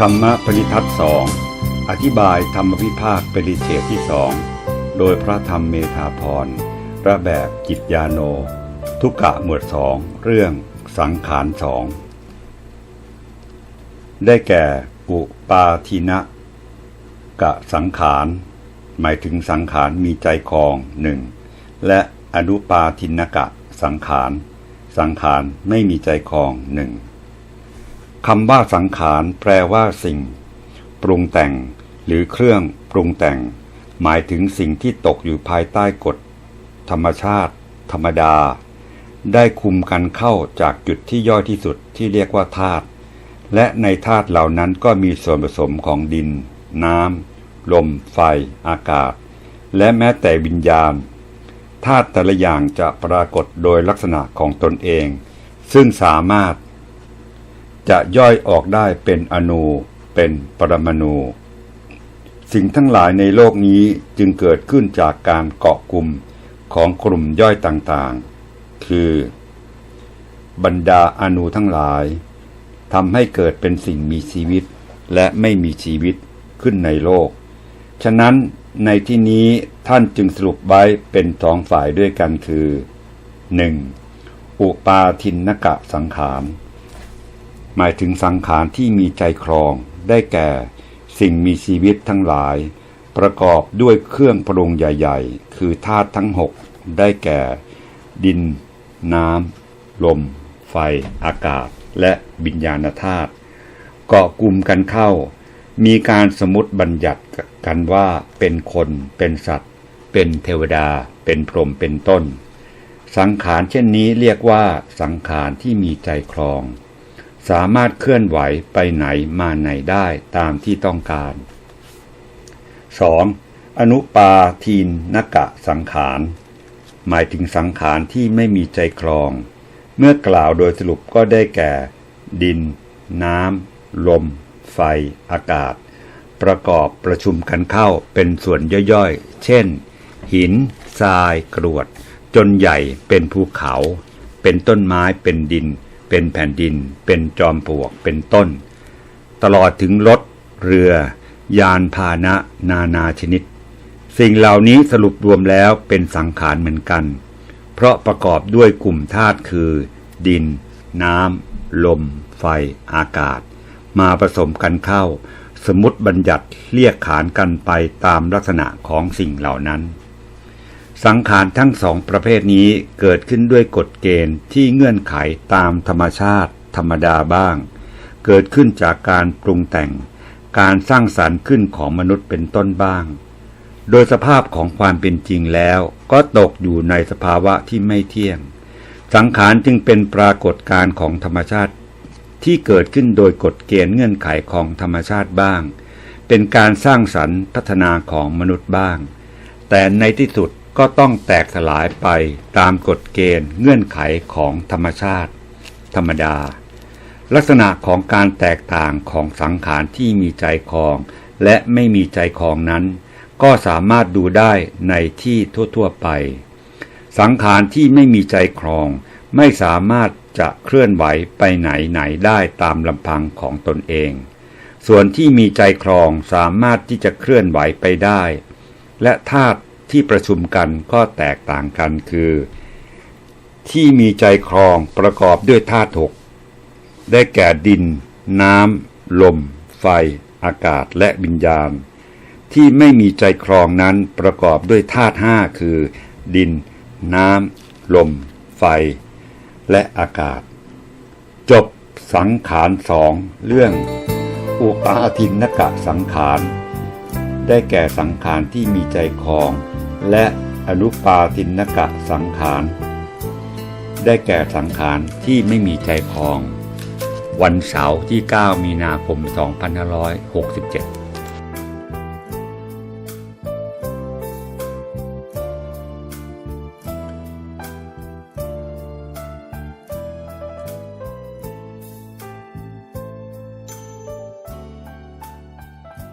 ธรรมปริทัศน์สองอธิบายธรรมวิภาคปริเฉดที่สองโดยพระธรรมเมธาพรระแบบจิตยาโน ทุกกะหมวดสองเรื่องสังขารสองได้แก่อุปาทินะกะสังขาร หมายถึงสังขารมีใจคลองหนึ่งและอนุปาทินกะสังขาร สังขารไม่มีใจคลองหนึ่ง คำว่าสังขารแปลว่าสิ่ง ปรุงแต่ง หรือเครื่องปรุงแต่ง หมายถึงสิ่งที่ตกอยู่ภายใต้กฎ ธรรมชาติ ธรรมดา ได้คุมกันเข้าจากจุดที่ย่อยที่สุดที่เรียกว่าธาตุและในธาตุเหล่านั้นก็มีส่วนผสมของดิน น้ำลม ไฟ อากาศ และแม้แต่วิญญาณธาตุแต่ละอย่างจะปรากฏโดยลักษณะของตนเอง ซึ่งสามารถ จะย่อยออกได้เป็นอนูเป็นปรมาณูสิ่งทั้งหลายในโลกนี้จึงเกิดขึ้นจากการเกาะกลุ่มของกลุ่มย่อยต่างๆ คือบรรดาอนูทั้งหลายทำให้เกิดเป็นสิ่งมีชีวิตและไม่มีชีวิตขึ้นในโลก ฉะนั้นในที่นี้ท่านจึงสรุปไว้เป็นสองฝ่ายด้วยกันคือ 1. อุปาทินนกะสังขาร หมายถึงสังขารที่มีใจครอง ได้แก่ สิ่งมีชีวิตทั้งหลาย ประกอบด้วยเครื่องปรุงใหญ่ ๆ คือธาตุทั้งหกได้แก่ ดิน น้ำ ลม ไฟ อากาศ และวิญญาณธาตุเกาะกลุ่มกันเข้า มีการสมมติบัญญัติกันว่าเป็นคนเป็นสัตว์ เป็นเทวดา เป็นพรหมเป็นต้น สังขารเช่นนี้เรียกว่าสังขารที่มีใจครอง สามารถเคลื่อนไหวไปไหนมาไหนได้ตามที่ต้องการ 2. อนุปาทีนนกะสังขาร หมายถึงสังขารที่ไม่มีใจครอง เมื่อกล่าวโดยสรุปก็ได้แก่ ดิน น้ำ ลม ไฟ อากาศ ประกอบประชุมกันเข้าเป็นส่วนย่อยๆ เช่น หิน ทราย กรวด จนใหญ่เป็นภูเขา เป็นต้นไม้เป็นดิน เป็นแผ่นดิน เป็นจอมปลวกเป็นต้น ตลอดถึงรถ เรือ ยานพาหนะ นานาชนิด สิ่งเหล่านี้สรุปรวมแล้วเป็นสังขารเหมือนกัน เพราะประกอบด้วยกลุ่มธาตุคือ ดิน น้ำ ลม ไฟ อากาศ มาผสมกันเข้า สมมติบัญญัติเรียกขานกันไปตามลักษณะของสิ่งเหล่านั้น สังขารทั้งสองประเภทนี้เกิดขึ้นด้วยกฎเกณฑ์ที่เงื่อนไขตามธรรมชาติ ธรรมดาบ้าง เกิดขึ้นจากการปรุงแต่ง การสร้างสารรค์ขึ้นของมนุษย์เป็นต้นบ้าง โดยสภาพของความเป็นจริงแล้วก็ตกอยู่ในสภาวะที่ไม่เที่ยง สังขารจึงเป็นปรากฏการณ์ของธรรมชาติ ที่เกิดขึ้นโดยกฎเกณฑ์เงื่อนไขของธรรมชาติบ้าง เป็นการสร้างสรรค์พัฒนาของมนุษย์บ้าง แต่ในที่สุด ก็ต้องแตกสลายไปตามกฎเกณฑ์เงื่อนไขของธรรมชาติ ธรรมดา ลักษณะของการแตกต่างของสังขารที่มีใจคอง และไม่มีใจคองนั้น ก็สามารถดูได้ในที่ทั่ว ๆ ไป สังขารที่ไม่มีใจครอง ไม่สามารถจะเคลื่อนไหวไปไหนไหนได้ตามลำพังของตนเอง ส่วนที่มีใจครองสามารถที่จะเคลื่อนไหวไปได้ และธาตุ ที่ประชุมกันก็แตกต่างกันคือ ที่มีใจครองประกอบด้วยธาตุหกได้แก่ดิน น้ำ ลม ไฟ อากาศและวิญญาณ ที่ไม่มีใจครองนั้นประกอบด้วยธาตุห้าคือ ดิน น้ำ ลม ไฟ และอากาศ จบสังขารสองเรื่อง อุปาทินนกะสังขาร ได้แก่สังขารที่มีใจครอง และอนุปาทินกะสังขาร ได้แก่สังขารที่ไม่มีใจคอง วันเสาร์ที่ 9 มีนาคม 2567